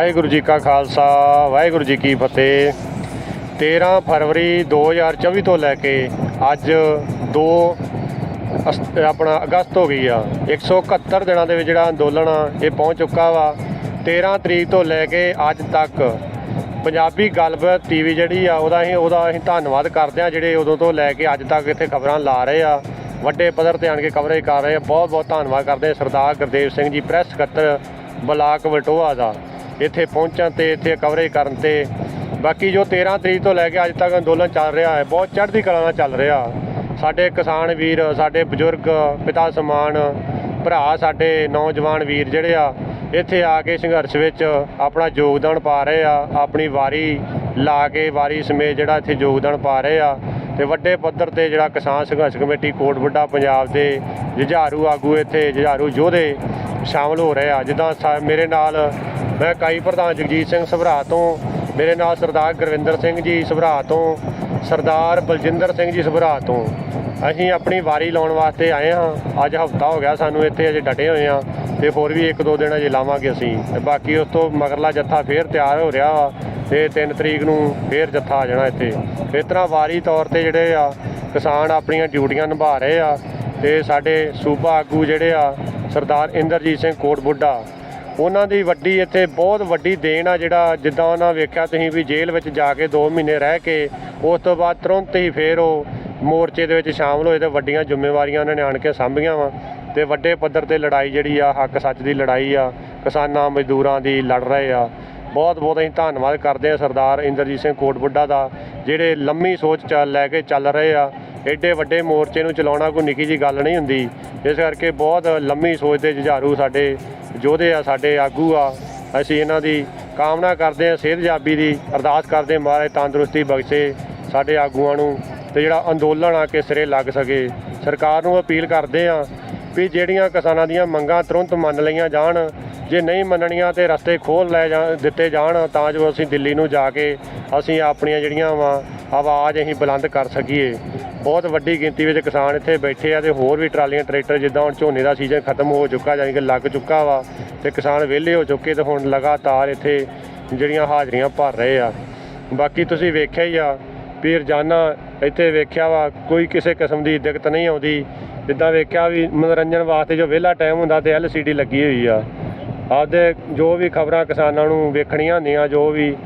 ਵਾਹਿਗੁਰੂ ਜੀ ਕਾ ਖਾਲਸਾ, ਵਾਹਿਗੁਰੂ ਜੀ ਕੀ ਫਤਿਹ। 13 ਫਰਵਰੀ 2024 ਤੋਂ ਲੈ ਕੇ ਅੱਜ 2 ਅਸ- ਆਪਣਾ ਅਗਸਤ ਹੋ ਗਈ ਆ। 171 ਦਿਨਾਂ ਦੇ ਵਿੱਚ ਜਿਹੜਾ ਅੰਦੋਲਨ ਆ, ਇਹ ਪਹੁੰਚ ਚੁੱਕਾ ਵਾ। 13 ਤਰੀਕ ਤੋਂ ਲੈ ਕੇ ਅੱਜ ਤੱਕ ਪੰਜਾਬੀ ਗੱਲਬਾਤ ਟੀਵੀ ਜਿਹੜੀ ਆ, ਉਹਦਾ ਅਸੀਂ ਉਹਦਾ ਅਸੀਂ ਧੰਨਵਾਦ ਕਰਦੇ ਆ, ਜਿਹੜੇ ਉਦੋਂ ਤੋਂ ਲੈ ਕੇ ਅੱਜ ਤੱਕ ਇੱਥੇ ਖਬਰਾਂ ਲਾ ਰਹੇ ਆ। ਵੱਡੇ ਪੱਧਰ ਤੇ ਆਣ ਕੇ ਕਵਰੇਜ ਕਰ ਰਹੇ ਆ। ਬਹੁਤ ਬਹੁਤ ਧੰਨਵਾਦ ਕਰਦੇ ਸਰਦਾਰ ਗੁਰਦੇਵ ਸਿੰਘ ਜੀ, ਪ੍ਰੈਸ ਸਕੱਤਰ ਬਲਾਕ ਵਟੋਆ ਦਾ। ਇੱਥੇ ਪਹੁੰਚਣ ਤੇ, ਇੱਥੇ ਕਵਰੇਜ ਕਰਨ ਤੇ। ਬਾਕੀ ਜੋ 13 ਤਰੀਕ ਤੋਂ ਲੈ ਕੇ ਅੱਜ ਤੱਕ ਅੰਦੋਲਨ ਚੱਲ ਰਿਹਾ ਹੈ, ਬਹੁਤ ਚੜ੍ਹਦੀ ਕਲਾ ਨਾਲ ਚੱਲ ਰਿਹਾ। ਸਾਡੇ ਕਿਸਾਨ ਵੀਰ, ਸਾਡੇ ਬਜ਼ੁਰਗ, ਪਿਤਾ ਸਮਾਨ, ਭਰਾ, ਸਾਡੇ ਨੌਜਵਾਨ ਵੀਰ ਜਿਹੜੇ ਆ, ਇੱਥੇ ਆ ਕੇ ਸੰਘਰਸ਼ ਵਿੱਚ ਆਪਣਾ ਯੋਗਦਾਨ ਪਾ ਰਹੇ ਆ। ਆਪਣੀ ਵਾਰੀ ਲਾ ਕੇ, ਵਾਰੀ ਸਮੇਤ ਜਿਹੜਾ ਇੱਥੇ ਯੋਗਦਾਨ ਪਾ ਰਹੇ ਆ। ਤੇ ਵੱਡੇ ਪੱਧਰ ਤੇ ਜਿਹੜਾ ਕਿਸਾਨ ਸੰਘਰਸ਼ ਕਮੇਟੀ ਕੋਟ ਵੱਡਾ ਪੰਜਾਬ ਦੇ ਜੁਝਾਰੂ ਆਗੂ ਇੱਥੇ, ਜੁਝਾਰੂ ਯੋਧੇ ਸ਼ਾਮਲ ਹੋ ਰਹੇ ਆ। ਜਿੱਦਾਂ ਸਾ- ਮੇਰੇ ਨਾਲ ਮੈਂ ਇਕਾਈ ਪ੍ਰਧਾਨ ਜਗਜੀਤ ਸਿੰਘ ਸਭਰਾ ਤੋਂ, ਮੇਰੇ ਨਾਲ ਸਰਦਾਰ ਗੁਰਵਿੰਦਰ ਸਿੰਘ ਜੀ ਸਭਰਾ ਤੋਂ, ਸਰਦਾਰ ਬਲਜਿੰਦਰ ਸਿੰਘ ਜੀ ਸਭਰਾ ਤੋਂ ਅਸੀਂ ਆਪਣੀ ਵਾਰੀ ਲਾਉਣ ਵਾਸਤੇ ਆਏ ਹਾਂ। ਅੱਜ ਹਫਤਾ ਹੋ ਗਿਆ ਸਾਨੂੰ ਇੱਥੇ ਅਜੇ ਡਟੇ ਹੋਏ ਆ ਤੇ ਹੋਰ ਵੀ ਇੱਕ ਦੋ ਦਿਨ ਅਜੇ ਲਾਵਾਂਗੇ ਅਸੀਂ। ਤੇ ਬਾਕੀ ਉਸ ਤੋਂ ਮਗਰਲਾ ਜੱਥਾ ਫੇਰ ਤਿਆਰ ਹੋ ਰਿਹਾ ਵਾ ਤੇ 3 ਤਰੀਕ ਨੂੰ ਫੇਰ ਜੱਥਾ ਆ ਜਾਣਾ ਇੱਥੇ। ਇਸ ਤਰ੍ਹਾਂ ਵਾਰੀ ਤੌਰ ਤੇ ਜਿਹੜੇ ਆ ਕਿਸਾਨ ਆਪਣੀਆਂ ਡਿਊਟੀਆਂ ਨਿਭਾ ਰਹੇ ਆ ਤੇ ਸਾਡੇ ਸੂਬਾ ਆਗੂ ਜਿਹੜੇ ਆ ਸਰਦਾਰ ਇੰਦਰਜੀਤ ਸਿੰਘ ਕੋਟ ਬੁੱਢਾ। ਉਹਨਾਂ ਦੀ ਵੱਡੀ ਇੱਥੇ ਬਹੁਤ ਵੱਡੀ ਦੇਣ ਆ ਜਿਹੜਾ ਜਿੱਦਾਂ ਉਹਨਾਂ ਵੇਖਿਆ ਤੁਸੀਂ ਵੀ ਜੇਲ੍ਹ ਵਿੱਚ ਜਾ ਕੇ 2 ਮਹੀਨੇ ਰਹਿ ਕੇ, ਉਸ ਤੋਂ ਬਾਅਦ ਤੁਰੰਤ ਹੀ ਫੇਰ ਉਹ ਮੋਰਚੇ ਦੇ ਵਿੱਚ ਸ਼ਾਮਲ ਹੋਏ ਤੇ ਵੱਡੀਆਂ ਜ਼ਿੰਮੇਵਾਰੀਆਂ ਉਹਨਾਂ ਨੇ ਆਣ ਕੇ ਸੰਭੀਆਂ ਵਾ। ਤੇ ਵੱਡੇ ਪੱਧਰ ਤੇ ਲੜਾਈ ਜਿਹੜੀ ਆ, ਹੱਕ ਸੱਚ ਦੀ ਲੜਾਈ ਆ, ਕਿਸਾਨਾਂ ਮਜ਼ਦੂਰਾਂ ਦੀ ਲੜ ਰਹੇ ਆ। ਬਹੁਤ ਬਹੁਤ ਅਸੀਂ ਧੰਨਵਾਦ ਕਰਦੇ ਆ ਸਰਦਾਰ ਇੰਦਰਜੀਤ ਸਿੰਘ ਕੋਟ ਬੁੱਢਾ ਦਾ, ਜਿਹੜੇ ਲੰਮੀ ਸੋਚ ਚੱਲ ਲੈ ਕੇ ਚੱਲ ਰਹੇ ਆ। ਐਡੇ ਵੱਡੇ ਮੋਰਚੇ ਨੂੰ ਚਲਾਉਣਾ ਕੋਈ ਨਿੱਕੀ ਜੀ ਗੱਲ ਨਹੀਂ ਹੁੰਦੀ। ਇਸ ਕਰਕੇ ਬਹੁਤ ਲੰਮੀ ਸੋਚ ਦੇ ਜੁਝਾਰੂ ਸਾਡੇ ਯੋਧੇ ਆ, ਸਾਡੇ ਆਗੂ ਆ। ਅਸੀਂ ਇਹਨਾਂ ਦੀ ਕਾਮਨਾ ਕਰਦੇ ਹਾਂ ਸਿਹਤਯਾਬੀ ਦੀ ਅਰਦਾਸ ਕਰਦੇ ਮਹਾਰਾਜ ਤੰਦਰੁਸਤੀ ਬਖਸ਼ੇ ਸਾਡੇ ਆਗੂਆਂ ਨੂੰ ਤੇ ਜਿਹੜਾ ਅੰਦੋਲਨ ਆ ਕੇ ਸਿਰੇ ਲੱਗ ਸਕੇ। ਸਰਕਾਰ ਨੂੰ ਅਪੀਲ ਕਰਦੇ ਆ ਵੀ ਜਿਹੜੀਆਂ ਕਿਸਾਨਾਂ ਦੀਆਂ ਮੰਗਾਂ ਤੁਰੰਤ ਮੰਨ ਲਈਆਂ ਜਾਣ, ਜੇ ਨਹੀਂ ਮੰਨਣੀਆਂ ਤੇ ਰਸਤੇ ਖੋਲ ਲੈ ਜਾ, ਦਿੱਤੇ ਜਾਣ, ਤਾਂ ਜੋ ਅਸੀਂ ਦਿੱਲੀ ਨੂੰ ਜਾ ਕੇ ਅਸੀਂ ਆਪਣੀਆਂ ਜਿਹੜੀਆਂ ਵਾ ਆਵਾਜ਼ ਅਸੀਂ ਬੁਲੰਦ ਕਰ ਸਕੀਏ। ਬਹੁਤ ਵੱਡੀ ਗਿਣਤੀ ਵਿੱਚ ਕਿਸਾਨ ਇੱਥੇ ਬੈਠੇ ਆ ਤੇ ਹੋਰ ਵੀ ਟਰਾਲੀਆਂ, ਟਰੈਕਟਰ ਜਿੱਦਾਂ ਹੁਣ ਝੋਨੇ ਦਾ ਸੀਜ਼ਨ ਖਤਮ ਹੋ ਚੁੱਕਾ ਯਾਨੀ ਕਿ ਲੱਗ ਚੁੱਕਾ ਵਾ ਤੇ ਕਿਸਾਨ ਵਿਹਲੇ ਹੋ ਚੁੱਕੇ ਤੇ ਹੁਣ ਲਗਾਤਾਰ ਇੱਥੇ ਜਿਹੜੀਆਂ ਹਾਜ਼ਰੀਆਂ ਭਰ ਰਹੇ ਆ। ਬਾਕੀ ਤੁਸੀਂ ਵੇਖਿਆ ਹੀ ਆ ਵੀ ਰੋਜ਼ਾਨਾ ਇੱਥੇ ਵੇਖਿਆ ਵਾ, ਕੋਈ ਕਿਸੇ ਕਿਸਮ ਦੀ ਦਿੱਕਤ ਨਹੀਂ ਆਉਂਦੀ। ਜਿੱਦਾਂ ਵੇਖਿਆ ਵੀ ਮਨੋਰੰਜਨ ਵਾਸਤੇ ਜੋ ਵਿਹਲਾ ਟਾਈਮ ਹੁੰਦਾ ਤੇ LCD ਲੱਗੀ ਹੋਈ ਆ। ਆਪਦੇ ਜੋ ਵੀ ਖਬਰਾਂ ਕਿਸਾਨਾਂ ਨੂੰ ਵੇਖਣੀਆਂ ਹੁੰਦੀਆਂ, ਜੋ ਵੀ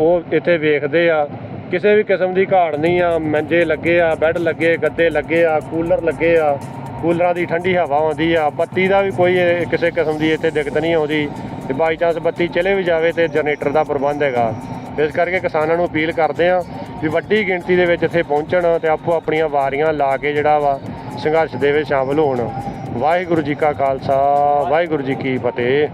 ਉਹ ਇੱਥੇ ਵੇਖਦੇ ਆ। ਕਿਸੇ ਵੀ ਕਿਸਮ ਦੀ ਘਾੜ ਨਹੀਂ ਆ, ਮੰਜੇ ਲੱਗੇ ਆ, ਬੈੱਡ ਲੱਗੇ, ਗੱਦੇ ਲੱਗੇ ਆ, ਕੂਲਰ ਲੱਗੇ ਆ, ਕੂਲਰਾਂ ਦੀ ਠੰਡੀ ਹਵਾ ਆਉਂਦੀ ਆ, ਬੱਤੀ ਦਾ ਵੀ ਕੋਈ ਕਿਸੇ ਕਿਸਮ ਦੀ ਇੱਥੇ ਦਿੱਕਤ ਨਹੀਂ ਆਉਂਦੀ ਤੇ ਬਾਈ ਚਾਂਸ ਬੱਤੀ ਚਲੇ ਵੀ ਜਾਵੇ ਤੇ ਜਨਰੇਟਰ ਦਾ ਪ੍ਰਬੰਧ ਹੈਗਾ। ਇਸ ਕਰਕੇ ਕਿਸਾਨਾਂ ਨੂੰ ਅਪੀਲ ਕਰਦੇ ਆ ਵੀ ਵੱਡੀ ਗਿਣਤੀ ਦੇ ਵਿੱਚ ਇੱਥੇ ਪਹੁੰਚਣ ਤੇ ਆਪੋ ਆਪਣੀਆਂ ਵਾਰੀਆਂ ਲਾ ਕੇ ਜਿਹੜਾ ਵਾ ਸੰਘਰਸ਼ ਦੇ ਵਿੱਚ ਸ਼ਾਮਲ ਹੋਣ। ਵਾਹਿਗੁਰੂ ਜੀ ਕਾ ਖਾਲਸਾ, ਵਾਹਿਗੁਰੂ ਜੀ ਕੀ ਫਤਿਹ।